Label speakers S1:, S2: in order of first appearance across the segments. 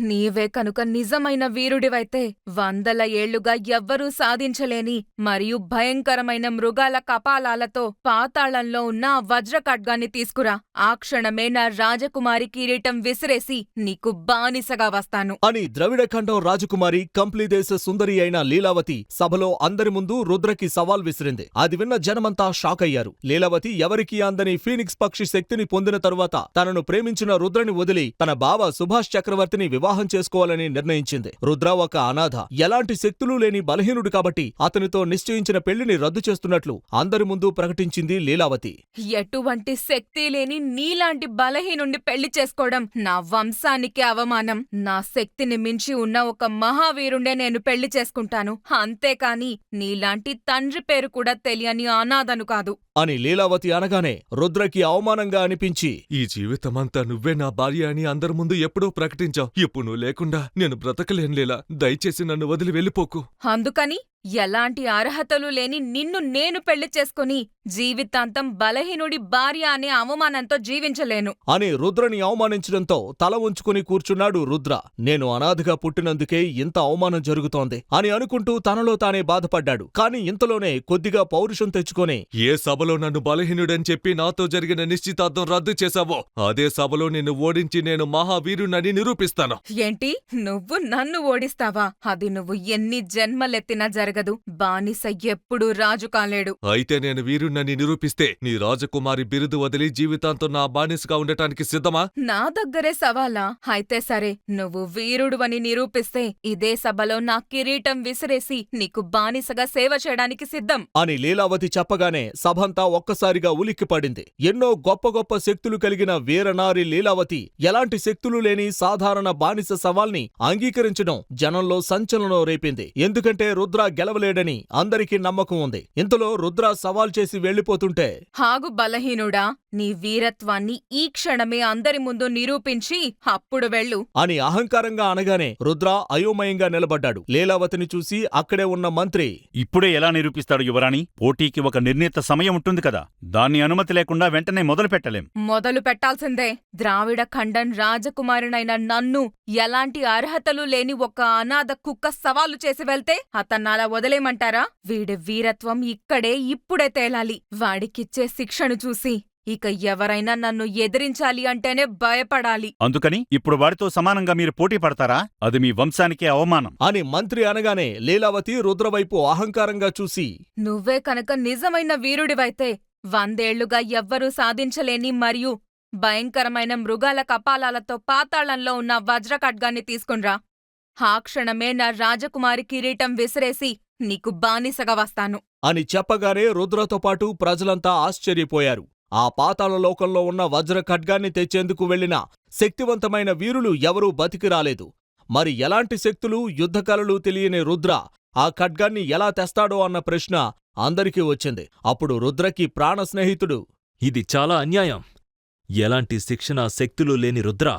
S1: నీవే కనుక నిజమైన వీరుడివైతే వందల ఏళ్ళుగా ఎవ్వరూ సాధించలేని మరియు భయంకరమైన మృగాల కపాలాలతో పాతాళంలో ఉన్న ఆ తీసుకురా. ఆ క్షణమే నా రాజకుమారి కిరీటం విసిరేసి నీకు బానిసగా వస్తాను.
S2: అని ద్రవిడఖండం రాజకుమారి కంప్లీదేశ సుందరి అయిన లీలావతి సభలో అందరి ముందు రుద్రకి సవాల్ విసిరింది. అది విన్న జనమంతా షాక్ అయ్యారు. లీలావతి ఎవరికీ అందని ఫీనిక్స్ పక్షి శక్తిని పొందిన తరువాత తనను ప్రేమించిన రుద్రని వదిలి తన బావ సుభాష్ చక్రవర్తిని వివాహం చేసుకోవాలని నిర్ణయించింది. రుద్ర ఒక అనాథ. ఎలాంటి శక్తులు లేని బలహీనుడు కాబట్టి అతనితో నిశ్చయించిన పెళ్ళిని రద్దు చేస్తున్నట్లు అందరి ముందు ప్రకటించింది లీలావతి.
S1: ఎటువంటి శక్తి లేని నీలాంటి బలహీనుడిని పెళ్ళి చేసుకోవడం నా వంశానికి అవమానం. నా శక్తిని మించి ఉన్న ఒక మహావీరుండే నేను పెళ్ళి చేసుకుంటాను. అంతేకాని నీలాంటి తండ్రి పేరు కూడా తెలియని అనాథను కాదు.
S2: అని లీలావతి అనగానే రుద్రకి అవమానంగా అనిపించి
S3: ఈ జీవితమంతా నువ్వే నా భార్య అని అందరి ముందు ఎప్పుడో ప్రకటించావు. ఇప్పుడు నువ్వు లేకుండా నేను బ్రతకలేను లీలా. దయచేసి నన్ను వదిలి వెళ్ళిపోకు.
S1: అందుకని ఎలాంటి అర్హతలు లేని నిన్ను నేను పెళ్ళి చేసుకుని జీవితాంతం బలహీనుడి భార్య అనే అవమానంతో జీవించలేను.
S2: అని రుద్రని అవమానించడంతో తల ఉంచుకుని కూర్చున్నాడు రుద్ర. నేను అనాథగా పుట్టినందుకే ఇంత అవమానం జరుగుతోంది అని అనుకుంటూ తనలో తానే బాధపడ్డాడు. కాని ఇంతలోనే కొద్దిగా పౌరుషం తెచ్చుకొని
S3: ఏ సభలో నన్ను బలహీనుడని చెప్పి నాతో జరిగిన నిశ్చితార్థం రద్దు చేశావో అదే సభలో నిన్ను ఓడించి నేను మహావీరునని నిరూపిస్తాను.
S1: ఏంటి? నువ్వు నన్ను ఓడిస్తావా? అది నువ్వు ఎన్ని జన్మలెత్తినా జరగదు. బానిస ఎప్పుడూ రాజు కాలేడు.
S3: అయితే నేను వీరుణ్ణని నిరూపిస్తే నీ రాజకుమారి బిరుదు వదిలి జీవితాంతం నా బానిసగా ఉండటానికి సిద్ధమా?
S1: నా దగ్గరే సవాలా? అయితే సరే నువ్వు వీరుడువని నిరూపిస్తే ఇదే సభలో నా కిరీటం విసిరేసి నీకు బానిసగా సేవ చేయడానికి సిద్ధం.
S2: అని లీలావతి చెప్పగానే సభంతా ఒక్కసారిగా ఉలిక్కిపడింది ఎన్నో గొప్ప గొప్ప శక్తులు కలిగిన వీరనారి లీలావతి ఎలాంటి శక్తులు లేని సాధారణ బానిస సవాల్ని అంగీకరించడం జనంలో సంచలనం రేపింది. ఎందుకంటే రుద్ర గెలవలేడని అందరికీ నమ్మకం ఉంది. ఇంతలో రుద్ర సవాల్ చేసి వెళ్ళిపోతుంటే
S1: హాగు బలహీనుడా నీ వీరత్వాన్ని ఈ క్షణమే అందరి ముందు నిరూపించి అప్పుడు వెళ్ళు.
S2: అని అహంకారంగా అనగానే రుద్ర అయోమయంగా నిలబడ్డాడు. లీలావతిని చూసి అక్కడే ఉన్న మంత్రి
S4: ఇప్పుడే ఎలా నిరూపిస్తాడు యువరాణి? పోటీకి ఒక నిర్ణీత సమయం ఉంటుంది కదా. దాన్ని అనుమతి లేకుండా వెంటనే మొదలు పెట్టలేం.
S1: మొదలు పెట్టాల్సిందే. ద్రావిడ ఖండన్ రాజకుమారునైన నన్ను ఎలాంటి అర్హతలు లేని ఒక అనాథ కుక్క సవాలు చేసి వెళ్తే అతన్నాలా వదిలేమంటారా వీడి వీరత్వం ఇక్కడే ఇప్పుడే తేలాలి. వాడికిచ్చే శిక్షను చూసి ఇక ఎవరైనా నన్ను ఎదిరించాలి అంటేనే భయపడాలి.
S4: అందుకని ఇప్పుడు వాడితో సమానంగా మీరు పోటీ పడతారా? అది మీ వంశానికే అవమానం.
S2: అని మంత్రి అనగానే లీలావతి రుద్రవైపు అహంకారంగా చూసి
S1: నువ్వే కనుక నిజమైన వీరుడివైతే వందేళ్ళుగా ఎవ్వరూ సాధించలేని మరియు భయంకరమైన మృగాల కపాలాలతో పాతాళంలో ఉన్న వజ్ర ఖడ్గాన్ని తీసుకున్రా. ఆ క్షణమే నా రాజకుమారి కిరీటం విసిరేసి నీకు బానిసగా వస్తాను.
S2: అని చెప్పగానే రుద్రతో పాటు ప్రజలంతా ఆశ్చర్యపోయారు. ఆ పాతాళ లోకంలో ఉన్న వజ్ర ఖడ్గాన్ని తెచ్చేందుకు వెళ్ళిన శక్తివంతమైన వీరులు ఎవరూ బతికి రాలేదు. మరి ఎలాంటి శక్తులు యుద్ధకలలు తెలియని రుద్ర ఆ ఖడ్గాన్ని ఎలా తెస్తాడో అన్న ప్రశ్న అందరికీ వచ్చింది. అప్పుడు రుద్రకి ప్రాణ స్నేహితుడు
S5: ఇది చాలా అన్యాయం. ఎలాంటి శిక్షణ శక్తులు లేని రుద్ర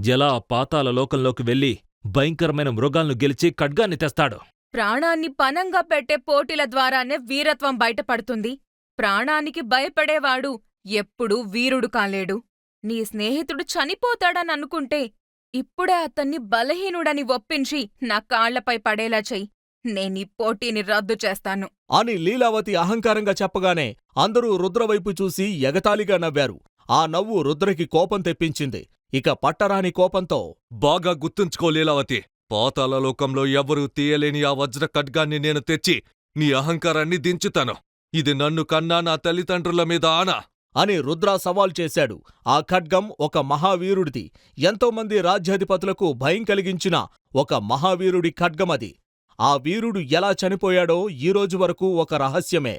S5: ఎలా ఆ పాతాల లోకంలోకి వెళ్ళి భయంకరమైన మృగాలను గెలిచి ఖడ్గాన్ని తెస్తాడు?
S1: ప్రాణాన్ని పనంగా పెట్టే పోటీల ద్వారానే వీరత్వం బయటపడుతుంది. ప్రాణానికి భయపడేవాడు ఎప్పుడూ వీరుడు కాలేడు. నీ స్నేహితుడు చనిపోతాడని అనుకుంటే ఇప్పుడే అతన్ని బలహీనుడని ఒప్పించి నా కాళ్ళపై పడేలా చెయ్యి. నేనీ పోటీని రద్దు చేస్తాను.
S2: అని లీలావతి అహంకారంగా చెప్పగానే అందరూ రుద్రవైపు చూసి ఎగతాళిగా నవ్వారు. ఆ నవ్వు రుద్రకి కోపం తెప్పించింది. ఇక పట్టరాని కోపంతో
S3: బాగా గుర్తుంచుకో లీలావతి. పాతాళ లోకంలో ఎవ్వరూ తీయలేని ఆ వజ్ర ఖడ్గాన్ని నేను తెచ్చి నీ అహంకారాన్ని దించుతాను. ఇది నన్ను కన్నా నా తల్లిదండ్రుల మీద ఆనా!
S2: అని రుద్ర సవాల్ చేశాడు. ఆ ఖడ్గం ఒక మహావీరుడిది. ఎంతోమంది రాజ్యాధిపతులకు భయం కలిగించిన ఒక మహావీరుడి ఖడ్గమది ఆ వీరుడు ఎలా చనిపోయాడో ఈరోజు వరకు ఒక రహస్యమే.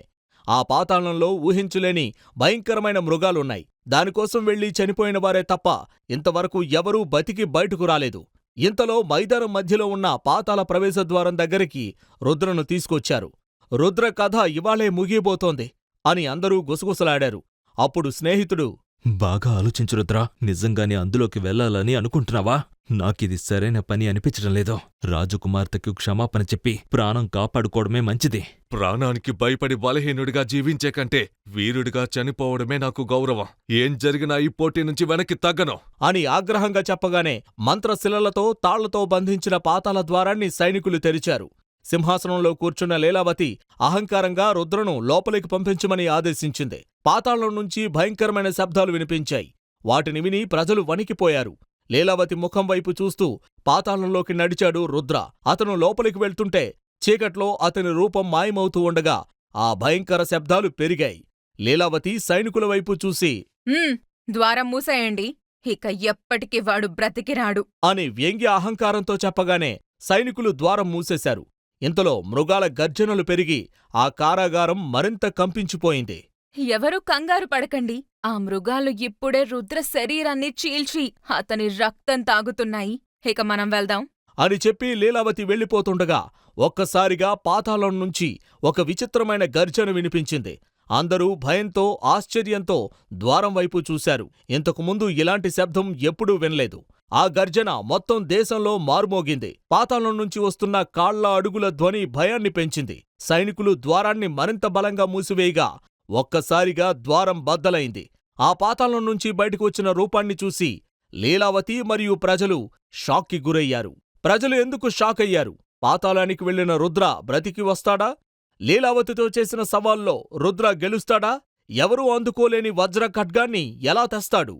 S2: ఆ పాతాళంలో ఊహించులేని భయంకరమైన మృగాలున్నాయి. దానికోసం వెళ్ళి చనిపోయిన వారే తప్ప ఇంతవరకు ఎవరూ బతికి బయటకు రాలేదు. ఇంతలో మైదానం మధ్యలో ఉన్న పాతాళ ప్రవేశద్వారం దగ్గరికి రుద్రను తీసుకొచ్చారు. రుద్ర కథ ఇవాళే ముగియబోతోంది అని అందరూ గుసగుసలాడారు. అప్పుడు స్నేహితుడు
S5: బాగా ఆలోచించు రుద్రా నిజంగానే అందులోకి వెళ్ళాలని అనుకుంటున్నావా? నాకిది సరైన పని అనిపించడం లేదు. రాజకుమార్తెకు క్షమాపణ చెప్పి ప్రాణం కాపాడుకోవడమే మంచిది.
S3: ప్రాణానికి భయపడి బలహీనుడిగా జీవించే కంటే వీరుడిగా చనిపోవడమే నాకు గౌరవం. ఏం జరిగినా ఈ పోటీ నుంచి వెనక్కి తగ్గను.
S2: అని ఆగ్రహంగా చెప్పగానే మంత్రశిలలతో తాళ్ళతో బంధించిన పాతాల ద్వారాన్ని సైనికులు తెరిచారు. సింహాసనంలో కూర్చున్న లీలావతి అహంకారంగా రుద్రను లోపలికి పంపించమని ఆదేశించింది. పాతాళం నుంచి భయంకరమైన శబ్దాలు వినిపించాయి. వాటిని విని ప్రజలు వణికిపోయారు. లీలావతి ముఖం వైపు చూస్తూ పాతాళంలోకి నడిచాడు రుద్ర. అతను లోపలికి వెళ్తుంటే చీకట్లో అతని రూపం మాయమవుతూ ఉండగా ఆ భయంకర శబ్దాలు పెరిగాయి. లీలావతి సైనికుల వైపు చూసి
S1: "ఉమ్, ద్వారం మూసేయండి. ఇక ఎప్పటికీ వాడు బ్రతికిరాడు.
S2: అని వ్యంగ్య అహంకారంతో చెప్పగానే సైనికులు ద్వారం మూసేశారు. ఇంతలో మృగాల గర్జనలు పెరిగి ఆ కారాగారం మరింత కంపించిపోయింది.
S1: ఎవరూ కంగారు పడకండి. ఆ మృగాలు ఇప్పుడే రుద్ర శరీరాన్ని చీల్చి అతని రక్తం తాగుతున్నాయి. ఇక మనం వెళ్దాం.
S2: అని చెప్పి లీలావతి వెళ్ళిపోతుండగా ఒక్కసారిగా పాతాళం నుంచి ఒక విచిత్రమైన గర్జన వినిపించింది. అందరూ భయంతో ఆశ్చర్యంతో ద్వారం వైపు చూశారు. ఇంతకుముందు ఇలాంటి శబ్దం ఎప్పుడూ వినలేదు. ఆ గర్జన మొత్తం దేశంలో మారుమోగింది. పాతాళం నుంచి వస్తున్న కాళ్ళ అడుగుల ధ్వని భయాన్ని పెంచింది. సైనికులు ద్వారాన్ని మరింత బలంగా మూసివేయగా ఒక్కసారిగా ద్వారం బద్దలైంది. ఆ పాతాళం నుంచి బయటకు వచ్చిన రూపాన్ని చూసి లీలావతి మరియు ప్రజలు షాక్కి గురయ్యారు. ప్రజలు ఎందుకు షాక్ అయ్యారు? పాతాళానికి వెళ్ళిన రుద్ర బ్రతికి వస్తాడా? లీలావతితో చేసిన సవాల్లో రుద్ర గెలుస్తాడా? ఎవరూ అందుకోలేని వజ్ర ఖడ్గాన్ని ఎలా తెస్తాడు?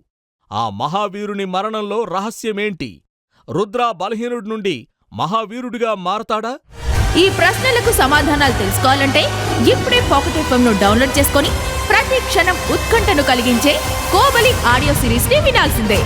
S2: ఆ మహావీరుని మరణంలో రహస్యమేంటి? రుద్ర బలహీనుడి నుండి మహావీరుడిగా మారతాడా?
S6: ఈ ప్రశ్నలకు సమాధానాలు తెలుసుకోవాలంటే ఇప్పుడే పాకెట్ ఎఫ్ఎం ను డౌన్లోడ్ చేసుకొని ప్రతి క్షణం ఉత్కంఠను కలిగించే కోబలి ఆడియో సిరీస్ని వినాల్సిందే.